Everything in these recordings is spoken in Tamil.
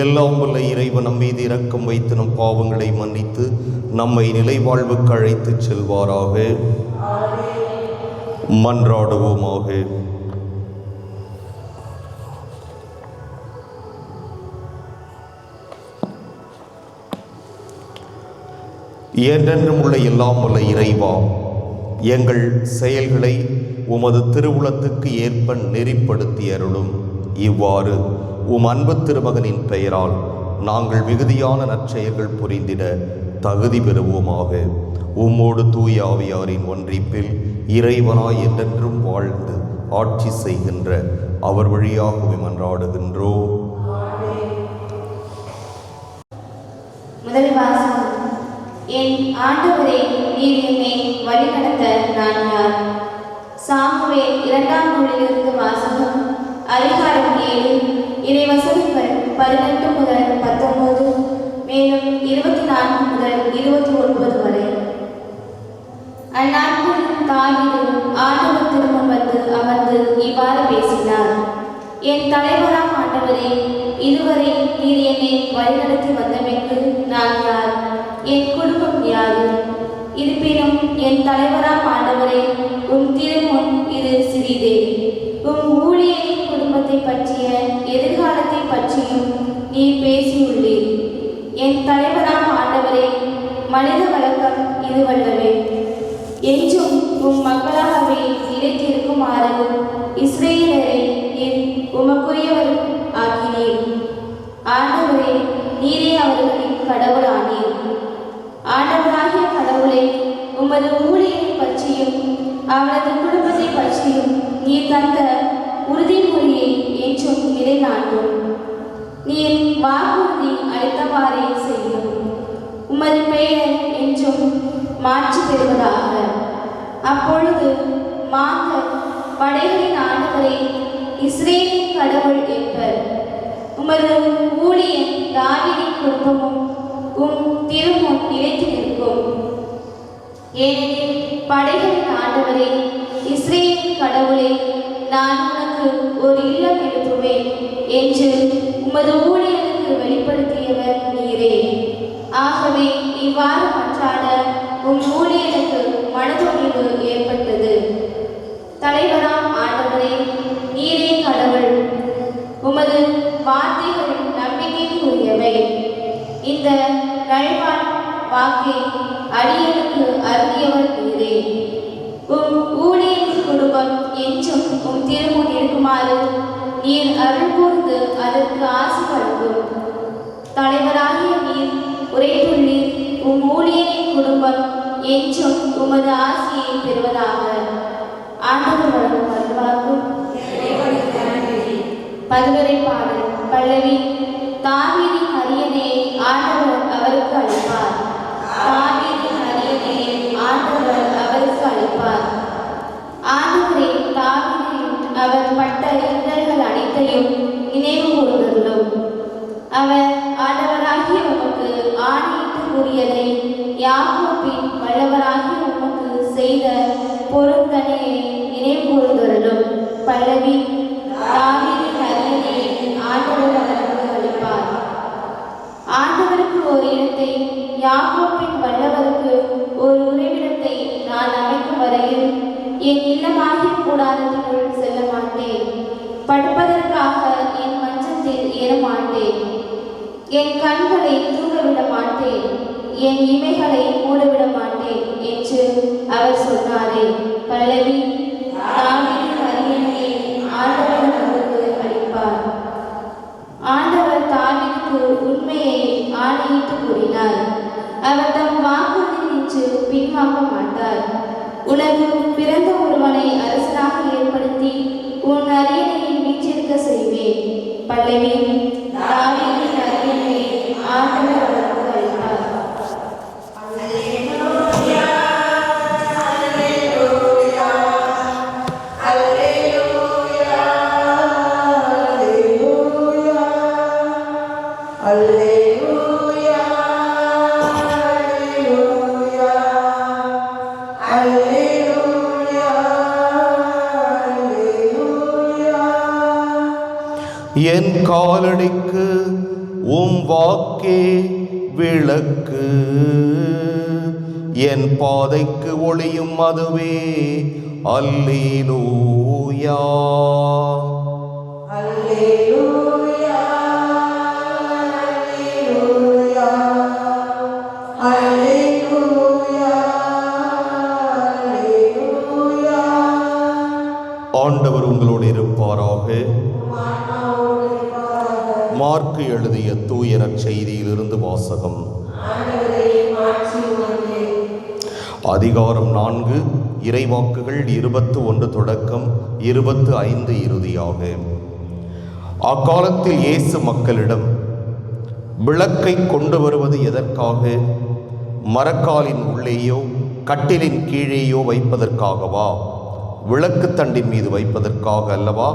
எல்லாம் வல்ல இறைவன் நம் மீது இரக்கம் வைத்து நம் பாவங்களை மன்னித்து நம்மை நிலைவாழ்வுக்கு அழைத்து செல்வாராக. மன்றாடுவோமாக. என்றென்றும் உள்ள எல்லாம் வல்ல இறைவா எங்கள் செயல்களை உமது திருவுளத்துக்கு ஏற்ப நெறிப்படுத்தி அருளும். இவ்வாறு உம் அன்பு திருமகனின் பெயரால் நாங்கள் மிகுதியான நற்செயல்கள் புரிந்திட தகுதி பெறுவோமாக. உம்மோடு தூய ஆவியாரின் ஒன்றிப்பில் இறைவனாய் என்றென்றும் வாழ்ந்து ஆட்சி செய்கின்ற அவர் வழியாகவே மன்றாடுகின்றோம் முதல் வாசகம். என் ஆண்டவரே நீர் என்னை வழிநடத்த நான் யார்? சாமுவேல் இரண்டாம் மொழியிலிருந்து வாசகம் அதிகாரம் ஏழு. இதை வசதிகள் பதினெட்டு முதல் பத்தொன்பது மேலும் இருபத்தி நான்கு முதல் இருபத்தி ஒன்பது வரை. அந்நாட்களில் தாவீது ஆண்டவர் திருமுன் வந்து அமர்ந்து இவ்வாறு பேசினார். என் தலைவராம் ஆண்டவரே இதுவரை நீர் என்னை வழிநடத்தி வந்தமைக்கு நான் யார்? என் குடும்பம் யாரும் இருப்பினும் என் தலைவராம் ஆண்டவரே உம் திருமுன் இது சிறிதே. உம் ஊழியரின் குடும்பத்தை பற்றிய எதிர்காலத்தை பற்றியும் நீ பேசியுள்ளீர் என் தலைவராம் ஆண்டவரே மனித வழக்கம் இதுவல்லவே. என்றும் உம் மக்களாகவே நிலைத்திருக்குமாறு இஸ்ரேல் என் உமக்குரியவர் ஆக்கினீர் ஆண்டவரே நீரே அவர்களின் கடவுளானீர் ஆண்டவராகிய கடவுளை உமது ஊழியை பற்றியும் அவரது குடும்பத்தை பற்றியும் நீர் தந்த உறுதிமொழியை ஏற்றும் நிலைநாட்டும் நீர் வாக்குறுதி அளித்தவாறே செய்யும். உமது பெயர் என்றும் மாற்றி பெறுவதாக. அப்பொழுது மாந்தர் படைகளின் ஆண்டவரை இஸ்ரேலின் கடவுள் என்பர். உமது ஊழியன் தாவீதின் குடும்பமும் உம் திருமும் நிலைத்து நிற்கும். ஏனெனில் படைகளின் ஆண்டவரே இஸ்ரேலின் கடவுளே நான் உனக்கு ஒரு இல்லம் எழுப்புவேன் என்று உமது ஊழியருக்கு வெளிப்படுத்தியவர் நீரே. ஆகவே இவ்வாறு மற்றாட உம் ஊழியருக்கு மனதுணிவு ஏற்பட்டது. தலைவராம் ஆண்டவரே நீரே கடவுள். உமது வார்த்தைகள் நம்பிக்கைக்குரியவை. இந்த நல்வாழ்வு வாக்கை அடியனுக்கு அருகியவர் நீரே. உம் ஊழியரின் குடும்பம் என்றும் உம் திருமுன் இருக்குமாறு நீர் அருள் கூர்ந்து அதற்கு ஆசைப்படுவோம் தலைவராகிய நீர் உரைத்துள்ளீர் உம் ஊழியரின் குடும்பம் என்றும் உமது ஆசையை பெறுவதாக ஆண்டவர் வழங்கும் அருள்வாக்கும் பதுவரை பாடல் பல்லவி தாவிரி அரியணையை ஆண்ட தாவீதின் அரியணை ஆண்டவர் அவருக்கு அளிப்பார் ஆண்டவரே தாவீதின் அவர் பட்ட இடர்கள் அனைத்தையும் நினைவு கூர்ந்துள்ளோம் அவர் ஆண்டவராகிய உமக்கு ஆணையிட்டு கூறியதை யாக்கோபின் வல்லவராகிய உமக்கு செய்த பொருந்தனையை நினைவு கூர்ந்துள்ளோம் பல்லவி தாவீதின் அரியணை ஆண்டவர் அவருக்கு அளிப்பார் ஆண்டவருக்கு ஒரு இடத்தை யாக்கோப்பின் என் இல்லமாகிய கூடாரத்தினுள் செல்ல மாட்டேன் படுப்பதற்காக என் மஞ்சத்தில் ஏற மாட்டேன் என் கண்களை தூங்கவிட மாட்டேன் என் இமைகளை மூடவிட மாட்டேன் என்று அவர் சொன்னாரே. பல்லவி ஆண்டவர் நமக்கு ஆண்டவர் உண்மையை ஆணையிட்டு கூறினார். அவர் தம் வாக்குறுதி நின்று பின்வாங்க மாட்டார். உனக்கு பிறந்த ஒருவனை அரசனாக ஏற்படுத்தி உன் அரியணையை வீற்றிருக்க செய்வேன். பல்லவி தாவீதின் அரியணையை ஆண்டவர் என் காலடிக்கு உம் வாக்கே விளக்கு. என் பாதைக்கு ஒளியும் அதுவே. அல்லேலூயா. மார்க்கு எழுதிய தூய செய்தியிலிருந்து வாசகம். அதிகாரம் நான்கு இறைவாக்குகள் இருபத்து ஒன்று தொடக்கம் இருபத்து ஐந்து இறுதியாக. அக்காலத்தில் இயேசு மக்களிடம் விளக்கை கொண்டு வருவது எதற்காக? மரக்காலின் உள்ளேயோ கட்டிலின் கீழேயோ வைப்பதற்காகவா? விளக்கு தண்டின் மீது வைப்பதற்காக அல்லவா?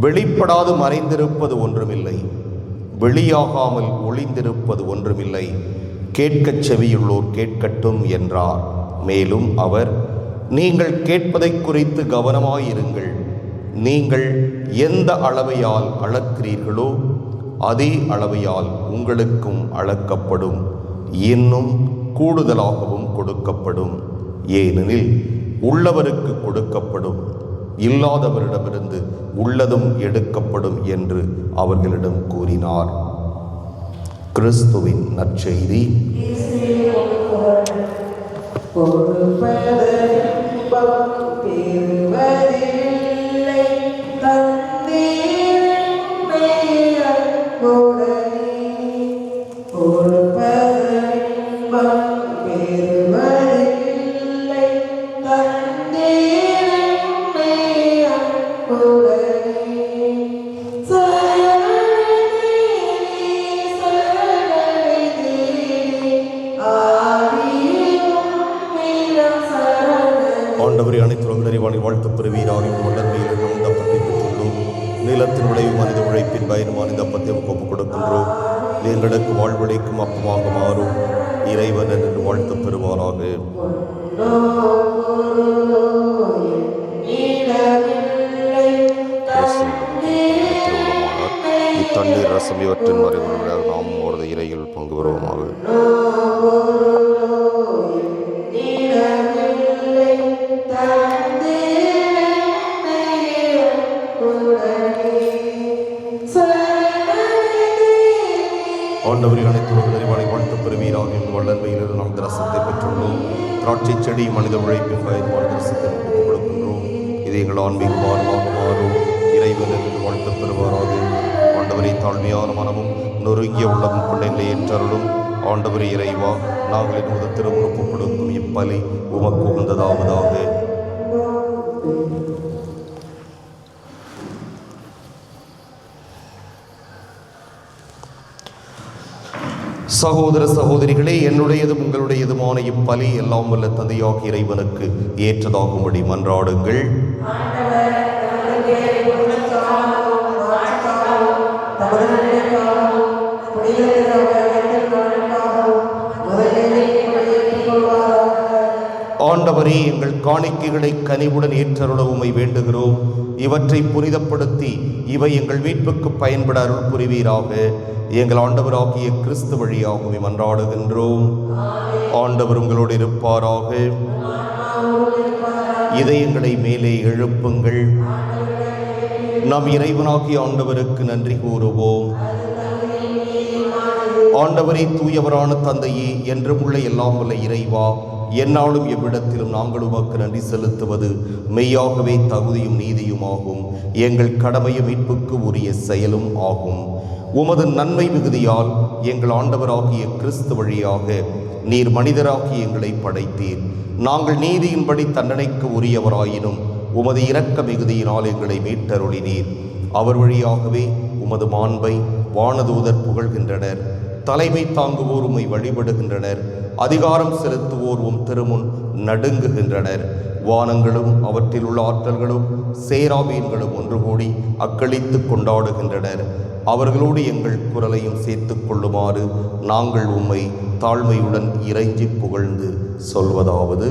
வெளிப்படாது மறைந்திருப்பது ஒன்றுமில்லை. வெளியாகாமல் ஒளிந்திருப்பது ஒன்றுமில்லை. கேட்கச் செவியுள்ளோர் கேட்கட்டும் என்றார். மேலும் அவர் நீங்கள் கேட்பதை குறித்து கவனமாயிருங்கள். நீங்கள் எந்த அளவையால் அளக்கிறீர்களோ அதே அளவையால் உங்களுக்கும் அளக்கப்படும். இன்னும் கூடுதலாகவும் கொடுக்கப்படும். ஏனெனில் உள்ளவருக்கு கொடுக்கப்படும். இல்லாதவரிடமிருந்து உள்ளதும் எடுக்கப்படும் என்று அவர்களிடம் கூறினார். கிறிஸ்துவின் நற்செய்தி. கொடுப்பதன்பம் இறைவன் என்று வாழ்த்து பெறுவாராக. இத்தண்ணீர் ரசம் இவற்றின் மறைவுள்ள நாம் அவரது இறையில் பங்கு பெறுவோமாக. திராட்சை செடி மனித உழைப்பின் பயன்பாடு ரசத்தை கொடுக்கின்றோம். இது எங்கள் ஆன்மீக மாறுமாக மாறும் வாழ்த்து பெறுவாராக. ஆண்டவரை தாழ்மையான மனமும் நொறுங்கிய உள்ளமும் கொண்ட நிலை ஏற்றருளும். ஆண்டவரை இறைவா நாங்கள் எனது திருமுறுப்பு கொடுக்கும் இப்பலி உமக்கு உகந்ததாவதாக. சகோதர சகோதரிகளே என்னுடையதும் உங்களுடையதுமான இப்பலி எல்லாம் வல்ல தந்தையாக இறைவனுக்கு ஏற்றதாகும்படி மன்றாடுங்கள். ஆண்டவரே எங்கள் காணிக்கைகளை கனிவுடன் ஏற்றருளவுமை வேண்டுகிறோம். இவற்றை புனிதப்படுத்தி இவை எங்கள் மீட்புக்கு பயன்பட அருள் புரிவீராக. எங்கள் ஆண்டவராகிய கிறிஸ்து வழியாகவே மன்றாடுகின்றோம். ஆண்டவர் உங்களோடு இருப்பாராக. இதயங்களை மேலே எழுப்புங்கள். நம் இறைவனாகிய ஆண்டவருக்கு நன்றி கூறுவோம். ஆண்டவரே தூயவரான தந்தையே என்றும் உள்ள எல்லாம் உள்ள இறைவா. என்னாலும் எவ்விடத்திலும் நாங்கள் உமக்கு நன்றி செலுத்துவது மெய்யாகவே தகுதியும் நீதியுமாகும் எங்கள் கடமையும் மீட்புக்கு உரிய செயலும் ஆகும். உமது நன்மை மிகுதியால் எங்கள் ஆண்டவராகிய கிறிஸ்து வழியாக நீர் மனிதராகி எங்களை படைத்தீர். நாங்கள் நீதியின்படி தண்டனைக்கு உரியவராயினும் உமது இரக்க மிகுதியினால் எங்களை மீட்டருளினீர். அவர் வழியாகவே உமது மாண்பை வானதூதர் புகழ்கின்றனர். தலைமை தாங்குவோர் உம்மை வழிபடுகின்றனர். அதிகாரம் செலுத்துவோர் உம் திருமுன் நடுங்குகின்றனர். வானங்களும் அவற்றில் உள்ள ஆற்றல்களும் சேராபீன்களும் ஒன்று கூடி அக்களித்து கொண்டாடுகின்றனர். அவர்களோடு எங்கள் குரலையும் சேர்த்துக் கொள்ளுமாறு நாங்கள் உம்மை தாழ்மையுடன் இறைஞ்சி புகழ்ந்து சொல்வதாவது.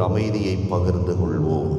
ஒரு அமைதியை பகிர்ந்து கொள்வோம்.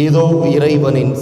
இதோ இறைவனின்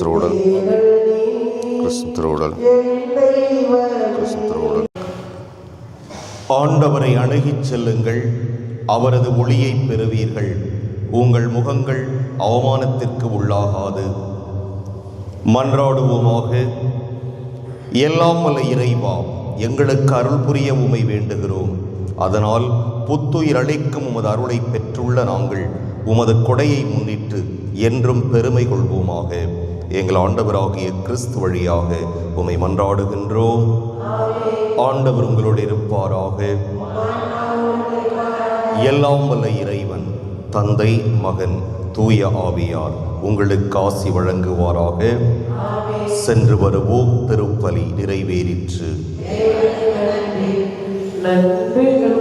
திருவுடல் கிறிஸ்துவின் திருவுடல் கிறிஸ்துவின் திருவுடல் ஆண்டவரை அணுகிச் செல்லுங்கள். அவரது ஒளியை பெறுவீர்கள். உங்கள் முகங்கள் அவமானத்திற்கு உள்ளாகாது. மன்றாடுவோமாக. எல்லாம் வல்ல இறைவா எங்களுக்கு அருள் புரிய உமை வேண்டுகிறோம். அதனால் புத்துயிர் அளிக்கும் உமது அருளை பெற்றுள்ள நாங்கள் உமது கொடையை முன்னிட்டு என்றும் பெருமை கொள்வோமாக. எங்கள் ஆண்டவராகிய கிறிஸ்து வழியாக உமை மன்றாடுகின்றோம். ஆண்டவர் உங்களோடு இருப்பாராக. எல்லாம் வல்ல இறைவன் தந்தை மகன் தூய ஆவியார் உங்களுக்கு காசி வழங்குவாராக. சென்று வருவோம் திருப்பலி நிறைவேறிற்று. நன்றிகள்